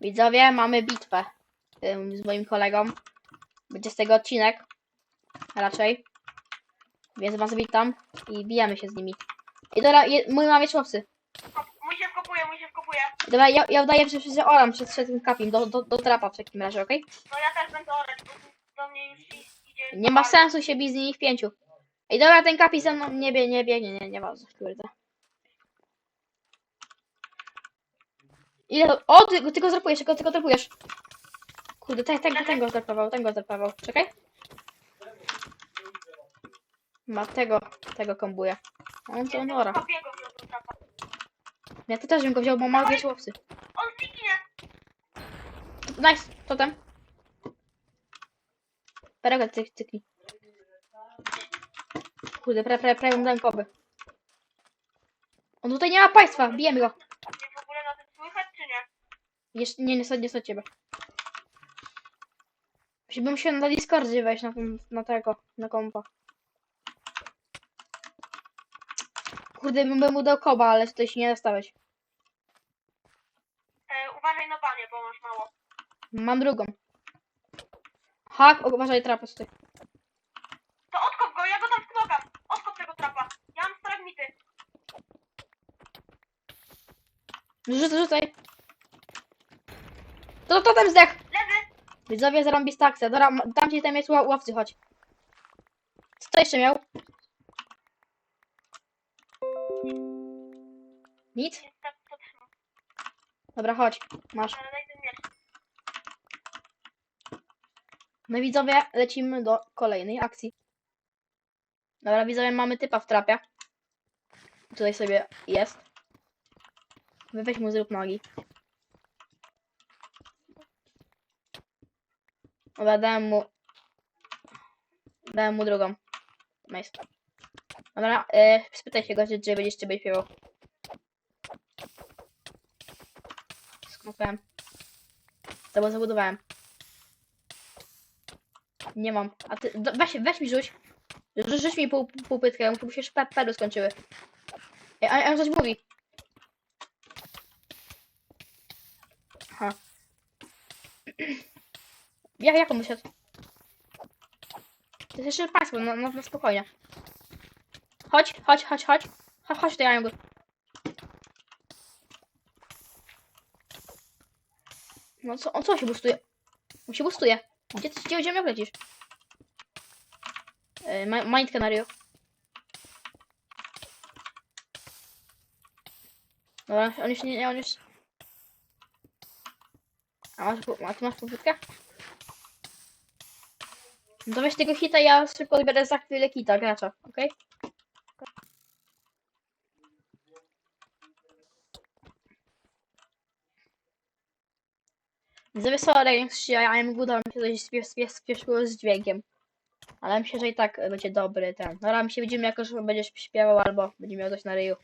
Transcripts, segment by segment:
Widzowie, mamy bitwę z moim kolegą. Będzie z tego odcinek. Raczej. Więc was witam i bijemy się z nimi. I dobra, je, mój chłopcy. Kop- Mój się wkopuje, mój się wkopuje. Dobra, ja, ja udaję, że przecież oram przed, przed tym kapim do, do, do trapa w takim razie, okej? No ja też będę orać, bo do mnie już idzie... Nie ma sensu się bić z nimi w pięciu. I dobra, ten kapi ze mną nie bie, nie biegnie, nie, nie ważne, kurde. Ile? O, ty, ty go zrapujesz, go, ty go zrapujesz. Kurde, ten, ten, ten go zrapował, ten go zrapował. Czekaj. Ma tego, tego kombuje. On to nora. Ja to też bym go wziął, bo ma dwie chłopcy. On zniknie! Nice, totem. Perego cyk, cykli. Kurde, pre, pre, dałem koby. On tutaj nie ma państwa, bijemy go. Nie w ogóle na tym słychać, czy nie? Jeszcze, nie, nie, nie, nie ciebie. Bym się na Discordzie wejść na, na tego, na kompa. Kurde, bym bym mu dał koba, ale tutaj się nie dostałeś. E, uważaj na panie, bo masz mało. Mam drugą. Hak, uważaj trapez tutaj. To odkop go, ja go tam sknokam. Odkop tego trapa. Ja mam fragmity. Rzucaj, rzucaj. To, to ten zdech. Widzowie, zarąbista akcja. Dobra, tam gdzie tam jest ła- łowcy, chodź. Co to jeszcze miał? Nic? Dobra, chodź. Masz. No widzowie, lecimy do kolejnej akcji. Dobra, widzowie, mamy typa w trapie. Tutaj sobie jest. Weź mu zrób nogi. Dobra, dałem mu... Dałem mu drugą. Nice. Dobra, e, spytaj się go, czy będziesz ciebie śpiewał. Skopałem. To bo zabudowałem. Nie mam. A ty, do, weź, weź mi rzuć. Rzuć, rzuć mi pół, pół pytkę, bo się perły skończyły. Ej, A, a coś mówi. Aha. Jak, jak on? To jest jeszcze państwo, no, no, no spokojnie. Chodź, chodź, chodź, chodź. Chodź, chodź ja go. No co, on co się bustuje? On się bustuje. Gdzie gdzie, gdzie mnie lecisz? Yy, ma- Mind Canario. Dobra, on już nie, on już... A masz, a ty masz? No weź tego hita, ja szybko odbiorę za chwilę kita, gracza, okej? Widzowie, sorry, ja ja udało mi się coś spie- spie- spieszyło z dźwiękiem. Ale myślę, że i tak będzie dobry ten. Dobra, my się widzimy jako, że będziesz śpiewał albo będzie miał coś na ryju.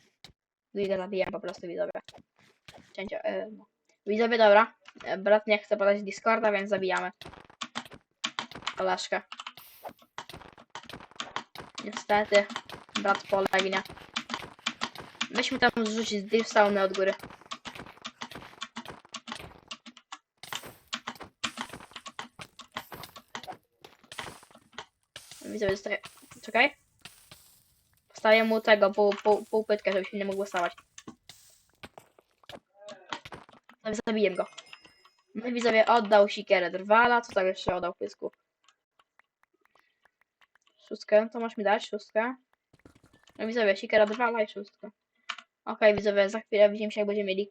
Wyjdę zabijam po prostu widzowie. Cięcie, e, no. Widzowie, dobra. E, Brat nie chce podać Discorda, więc zabijamy. Kolaszkę. Niestety, brat polegnie. Weźmy tam zrzucić z sauny od góry. Widzę, że Czekaj. Postawię mu tego, pół, pół, pół pytkę, żeby się nie mógł stawać. Zabiję go. No widzowie, oddał sikierę drwala, co tam jeszcze oddał pysku? Szóstkę, to masz mi dać, szóstkę. No widzowie, sikiera drwala i szóstkę. Okej, widzowie, za chwilę widzimy się, jak będziemy mieli.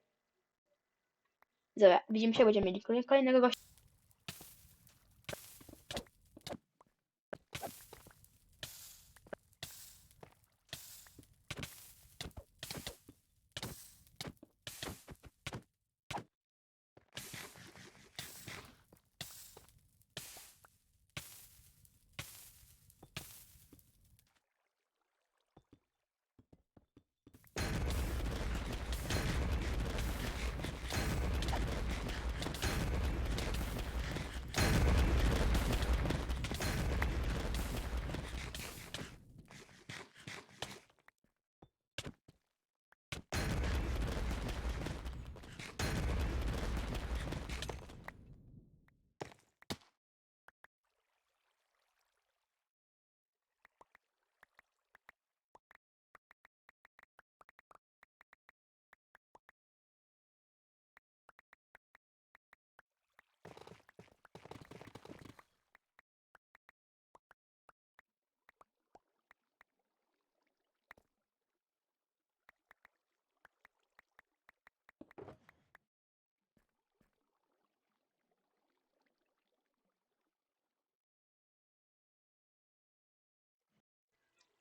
Widzowie, widzimy się, jak będziemy mieli kolej- kolejnego gościa.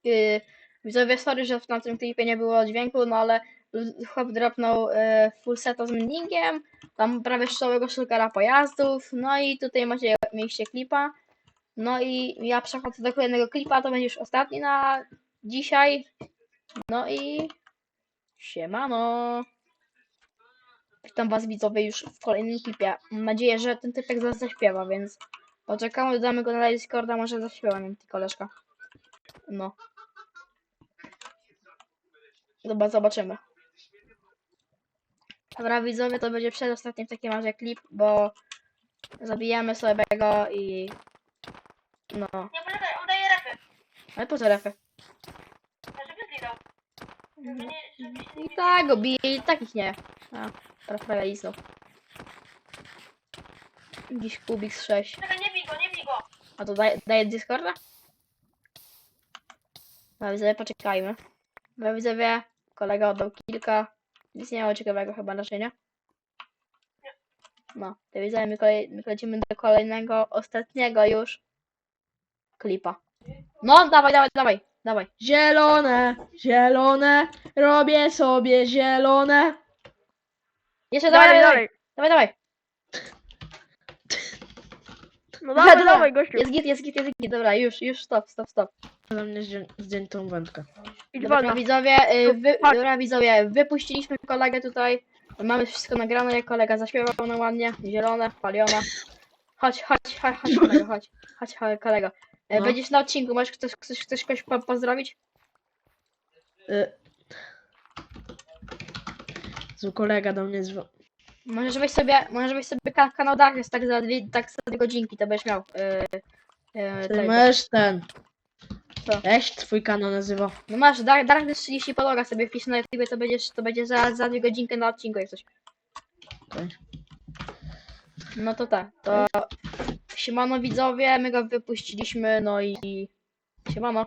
Yy, widzowie, sorry, że na tym klipie nie było dźwięku, no ale chłop dropnął yy, full seta z mendingiem, tam prawie całego szukara pojazdów, no i tutaj macie mieliście klipa. No i ja przechodzę do kolejnego klipa, to będzie już ostatni na dzisiaj. No i siemano. Witam was widzowie już w kolejnym klipie. Mam nadzieję, że ten typek zaraz zaśpiewa, więc poczekamy, dodamy go na Discorda, może zaśpiewa nam ty koleżka. No. Dobra, zobaczymy. Dobra widzowie, to będzie przedostatni w takim razie klip, bo zabijamy sobie go i... No. Nie, poczekaj, on daje refy. Ale po co refy? Żeby zginął. Żeby nie, żeby się nie... I tak go bije, i tak ich nie. A, teraz prawie lisnął. Jakiś kubik z 6. Czekaj, nie bij go, nie bij go. A to daje, daje Discorda? No widzowie, poczekajmy. No widzowie, kolega oddał kilka. Nic nie miało ciekawego chyba raczej, nie? No, to widzowie, my, kolej, my lecimy do kolejnego, ostatniego już klipa. No, dawaj, dawaj, dawaj, dawaj. Zielone, zielone, robię sobie zielone. Jeszcze dawaj, dawaj, dalej. dawaj, dawaj. No dawaj, dawaj, gościu. Jest git, jest git, jest git, dobra, już, już, stop, stop, stop. Za mnie zdję- zdjętą wędkę. Dobra, widzowie, y, wy, Chodź. dobra, widzowie, wypuściliśmy kolegę tutaj. Mamy wszystko nagrane, kolega zaśpiewał nam ładnie, zielone, palione. Chodź, chodź, chodź, chodź, kolego, chodź, chodź, chodź, kolego. E, No. Będziesz na odcinku, możesz ktoś, ktoś, ktoś kogoś po, pozdrowić? Y... Zły kolega do mnie dzwoni. Możesz weź sobie, możesz weź sobie ka kanał Darkness, tak za dwie, tak za dwie godzinki, to będziesz miał. Y, y, Ty tego. masz ten. Co? Się twój kanał nazywa? No masz, Dark, Darkness 30 podłoga sobie wpisz na YouTube, to będziesz, to będzie za, za dwie godzinki na odcinku jak coś. Okej. No to tak, to siemano widzowie, my go wypuściliśmy, no i siemano.